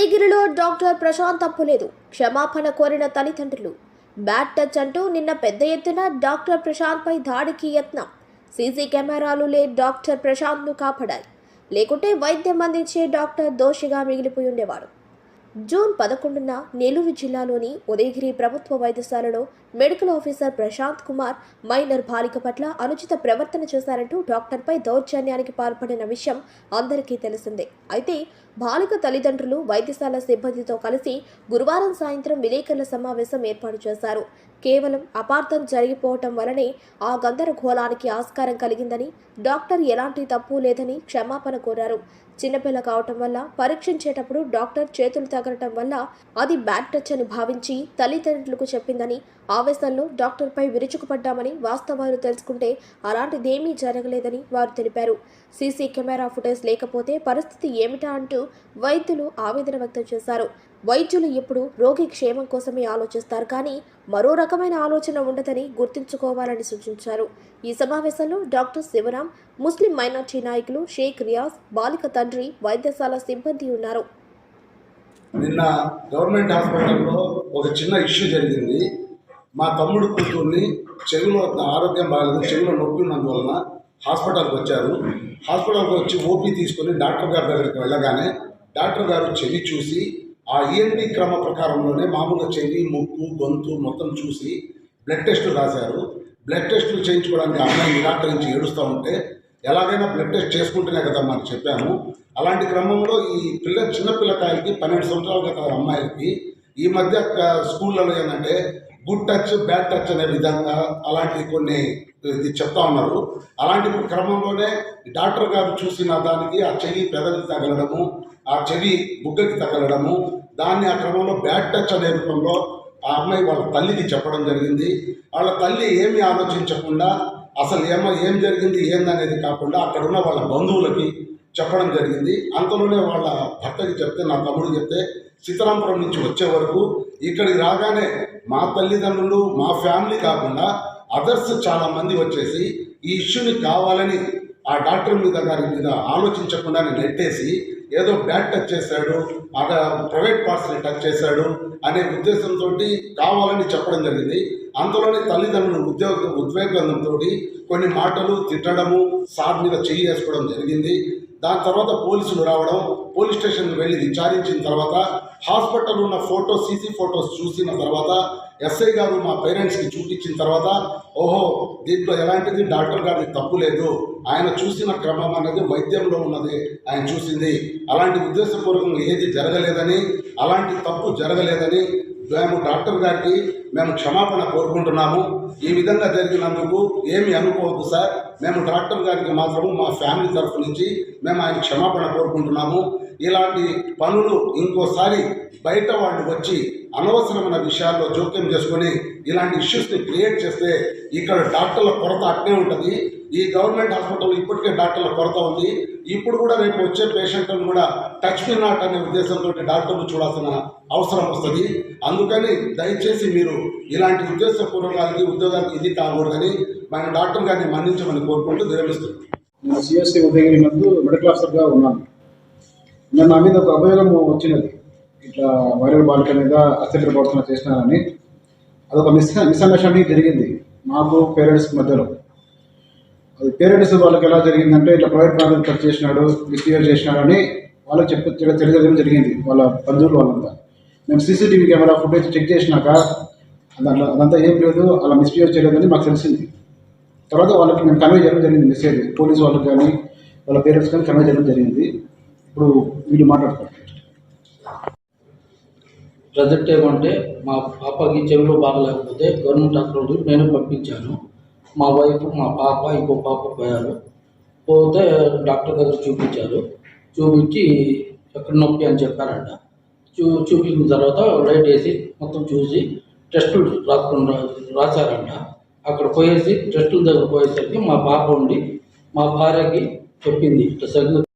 ఉదయగిరిలో doctor Prashanth తప్పులేదు క్షమాపణ కోరిన తల్లిదండ్రులు. బ్యాట్ టచ్ అంటూ నిన్న పెద్ద ఎత్తున డాక్టర్ ప్రశాంత్పై దాడికి యత్నం. సీసీ కెమెరాలు లే డాక్టర్ ప్రశాంత్ను కాపాడాయి. లేకుంటే వైద్యం అందించే డాక్టర్ దోషిగా మిగిలిపోయి ఉండేవాడు. జూన్ పదకొండున నెల్లూరు జిల్లాలోని ఉదయగిరి ప్రభుత్వ వైద్యశాలలో medical officer Prashanth Kumar minor బాలిక పట్ల అనుచిత ప్రవర్తన చేశారంటూ డాక్టర్పై దౌర్జన్యానికి పాల్పడిన విషయం అందరికీ తెలిసిందే. అయితే బాలిక తల్లిదండ్రులు వైద్యశాల సిబ్బందితో కలిసి గురువారం సాయంత్రం విలేకరుల సమావేశం ఏర్పాటు చేశారు. కేవలం అపార్థం జరిగిపోవటం వలనే ఆ గందరగోళానికి ఆస్కారం కలిగిందని డాక్టర్ ఎలాంటి తప్పు లేదని క్షమాపణ కోరారు. చిన్నపిల్ల కావటం వల్ల పరీక్షించేటప్పుడు డాక్టర్ చేతులు తగలటం వల్ల అది బ్యాడ్ టచ్ అని భావించి తల్లిదండ్రులకు చెప్పిందని ఆవేశంలో డాక్టర్పై విరుచుకుపడ్డామని వాస్తవాలు తెలుసుకుంటే అలాంటిదేమీ జరగలేదని వారు తెలిపారు. సీసీ కెమెరా ఫుటేజ్ లేకపోతే పరిస్థితి ఏమిటా అంటూ వైద్యులు ఆవేదన వ్యక్తం చేశారు. వైద్యులు ఇప్పుడు రోగి క్షేమం కోసమే ఆలోచిస్తారు కానీ మరో రకమైన ఆలోచన ఉండదని గుర్తుంచుకోవాలని సూచించారు. ఈ సమావేశంలో డాక్టర్ శివరాం ముస్లిం మైనార్టీ నాయకులు షేక్ రియాజ్ బాలిక తండ్రి వైద్యశాల సిబ్బంది ఉన్నారు. నిన్న గవర్నమెంట్ హాస్పిటల్లో ఒక చిన్న ఇష్యూ జరిగింది. మా తమ్ముడు కూతుర్ని చెవిలో ఆరోగ్యం బాగాలేదు చెవిలో నొప్పి ఉన్నందువలన హాస్పిటల్కి వచ్చారు. హాస్పిటల్కి వచ్చి ఓపీ తీసుకొని డాక్టర్ గారి దగ్గరికి వెళ్ళగానే డాక్టర్ గారు చెవి చూసి ఆ ఈఎన్టీ క్రమ ప్రకారంలోనే మామూలుగా చెవి ముక్కు గొంతు మొత్తం చూసి బ్లడ్ టెస్టులు రాశారు. బ్లడ్ టెస్టులు చేయించుకోవడానికి అమ్మాయి నిరాకరించి ఏడుస్తూ ఉంటే ఎలాగైనా బ్లడ్ టెస్ట్ చేసుకుంటేనే కదా మనం చెప్పాము. అలాంటి క్రమంలో ఈ పిల్ల చిన్న పిల్లకాయలకి పన్నెండు సంవత్సరాల గత అమ్మాయిలకి ఈ మధ్య స్కూళ్ళలో ఏంటంటే గుడ్ టచ్ బ్యాడ్ టచ్ అనే విధంగా అలాంటి కొన్ని ఇది చెప్తా ఉన్నారు. అలాంటి క్రమంలోనే డాక్టర్ గారు చూసిన దానికి ఆ చెవి పెదవికి తగలడము ఆ చెవి బుగ్గకి తగలడము దాన్ని ఆ క్రమంలో బ్యాడ్ టచ్ అనే రూపంలో ఆ అమ్మాయి వాళ్ళ తల్లికి చెప్పడం జరిగింది. వాళ్ళ తల్లి ఏమీ ఆలోచించకుండా అసలు ఏమో ఏం జరిగింది ఏందనేది కాకుండా అక్కడ ఉన్న వాళ్ళ బంధువులకి చెప్పడం జరిగింది. అంతలోనే వాళ్ళ భర్తకి చెప్తే నా తమ్ముడు చెప్తే సీతారాంపురం నుంచి వచ్చే వరకు ఇక్కడికి రాగానే మా తల్లిదండ్రులు మా ఫ్యామిలీ కాకుండా అదర్స్ చాలా మంది వచ్చేసి ఈ ఇష్యూని కావాలని ఆ డాక్టర్ మీద గారి మీద ఆలోచించకుండా నెట్టేసి ఏదో బ్యాడ్ టచ్ చేశాడు అక్కడ ప్రైవేట్ పార్ట్స్ని టచ్ చేశాడు అనే ఉద్దేశంతో కావాలని చెప్పడం జరిగింది. అంతలోనే తల్లిదండ్రులు ఉద్యోగ ఉద్వేగంతో కొన్ని మాటలు తిట్టడము సార్ మీద చెయ్యి వేసుకోవడం జరిగింది. దాని తర్వాత పోలీసులు రావడం పోలీస్ స్టేషన్కి వెళ్ళి విచారించిన తర్వాత హాస్పిటల్ ఉన్న ఫోటో సీసీ ఫోటోస్ చూసిన తర్వాత ఎస్ఐ గారు మా పేరెంట్స్కి చూపించిన తర్వాత ఓహో దీంట్లో ఎలాంటిది? డాక్టర్ గారిది తప్పు లేదు. ఆయన చూసిన క్రమం అనేది వైద్యంలో ఉన్నది. ఆయన చూసింది. అలాంటి ఉద్దేశపూర్వకంగా ఏది జరగలేదని అలాంటి తప్పు జరగలేదని మేము డాక్టర్ గారికి మేము క్షమాపణ కోరుకుంటున్నాము. ఈ విధంగా జరిగినందుకు ఏమి అనుకోవద్దు సార్. మేము డాక్టర్ గారికి మాత్రము మా ఫ్యామిలీ తరఫు నుంచి మేము ఆయన క్షమాపణ కోరుకుంటున్నాము. ఇలాంటి పనులు ఇంకోసారి బయట వాళ్ళు వచ్చి అనవసరమైన విషయాల్లో జోక్యం చేసుకొని ఇలాంటి ఇష్యూస్ని క్రియేట్ చేస్తే ఇక్కడ డాక్టర్ల కొరత అట్నే ఉంటుంది. ఈ గవర్నమెంట్ హాస్పిటల్ ఇప్పటికే డాక్టర్ల కొరత ఉంది. ఇప్పుడు కూడా రేపు వచ్చే పేషెంట్లను కూడా టచ్ మీ నాట్ అనే ఉద్దేశంతో డాక్టర్లు చూడాల్సిన అవసరం వస్తుంది. అందుకని దయచేసి మీరు ఇలాంటి ఉద్దేశపూర్వకాలకి ఉద్యోగానికి ఇది కాకూడదని మన డాక్టర్ గారిని మన్నించమని కోరుకుంటూ విరమిస్తున్నాను సిఎస్సి ఉదయగిరి మందు మిడిల్ క్లాసర్గా ఉన్నాను. నేను నా మీద ఒక అభియోగం వచ్చినది. ఇట్లా వైరల్ బాలిక మీద అత్యంత ప్రవర్తన చేసినానని అదొక మిస్ మిస్అండర్స్టాండింగ్ జరిగింది. మాకు పేరెంట్స్ మధ్యలో. అది పేరెంట్స్ వాళ్ళకి ఎలా జరిగిందంటే ఇట్లా ప్రైవేట్ ప్రాంతం కట్ చేసినాడు మిస్బిహేవ్ చేసినాడని వాళ్ళకి చెప్పు తెలియజేయడం జరిగింది. వాళ్ళ బంధువులు వాళ్ళంతా. మేము సీసీటీవీ కెమెరా ఫుటేజ్ చెక్ చేసినాక దాంట్లో అదంతా ఏం లేదు అలా మిస్బిహేవ్ చేయలేదని మాకు తెలిసింది. తర్వాత వాళ్ళకి మేము కన్వే చేయడం జరిగింది మెసేజ్ పోలీస్ వాళ్ళకి కానీ వాళ్ళ పేరెంట్స్ కానీ కన్వే చేయడం జరిగింది. ఇప్పుడు వీళ్ళు మాట్లాడుతున్నారు ప్రజెంట్ ఏమంటే మా పాపకి చెవిలో బాగలేకపోతే గవర్నమెంట్ హాస్పిటల్కి నేను పంపించాను. మా వైఫ్ మా పాప ఇంకో పాప పోయారు. పోతే డాక్టర్ దగ్గర చూపించారు. చూపించి ఎక్కడ నొప్పి అని చెప్పారంట. చూ చూపించిన తర్వాత లైట్ వేసి మొత్తం చూసి టెస్టులు రాసుకుని రాశారంట. అక్కడ పోయేసి టెస్టుల దగ్గర పోయేసరికి మా పాప ఉండి మా భార్యకి చెప్పింది.